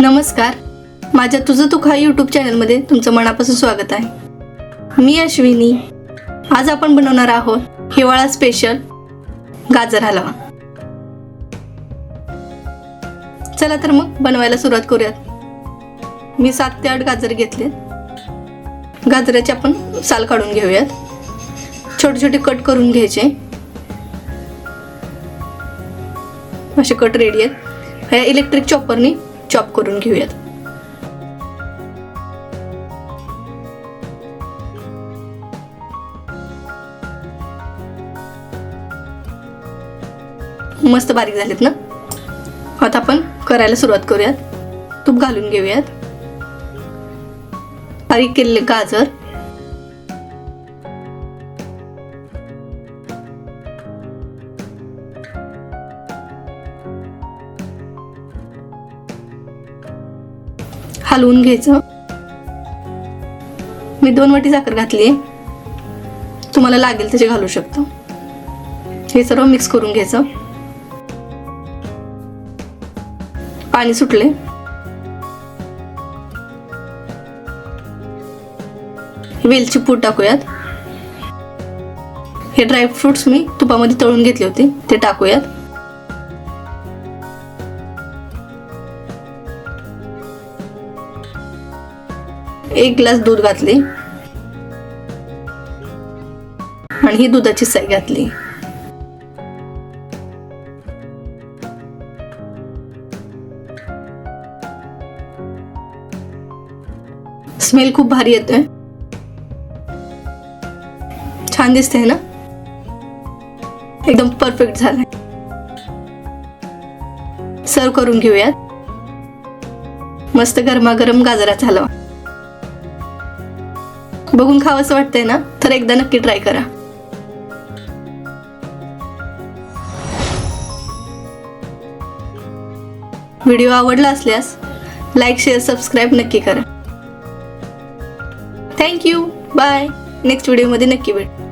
नमस्कार. माझ्या तुझं तू खा यूट्यूब चॅनलमध्ये तुमचं मनापासून स्वागत आहे. मी अश्विनी. आज आपण बनवणार आहोत हिवाळा स्पेशल गाजर हलवा. चला तर मग बनवायला सुरुवात करूयात. मी सात ते आठ गाजर घेतले. गाजराचे आपण साल काढून घेऊयात. छोटे छोटे कट करून घ्यायचे. असे कट रेडी आहेत. ह्या इलेक्ट्रिक चॉपरनी चॉप करून घेऊयात. मस्त बारीक झालेत ना? आता आपण करायला सुरुवात करूयात. तूप घालून घेऊयात. बारीक केलेले गाजर हलवून घ्यायचं. मी दोन वाटी साखर घातली. तुम्हाला लागेल तसे घालू शकता. हे सर्व मिक्स करून घ्यायचं. पाणी सुटले. वेलची पूड टाकूयात. हे ड्रायफ्रुट्स मी तुपामध्ये तळून घेतले होते. ते टाकूयात. एक ग्लास दूध घातले. आणि ही दुधाची साई घातली. स्मेल खूप भारी येतोय. छान दिसते ना? एकदम परफेक्ट झालंय. सर्व करून घेऊयात. मस्त गरमागरम गाजराचा हलवा. बघून खावंसं वाटतंय ना? तर एकदा नक्की ट्राय करा. व्हिडिओ आवडला असल्यास लाईक शेअर सबस्क्राईब नक्की करा. थँक्यू बाय नेक्स्ट व्हिडिओमध्ये नक्की भेट.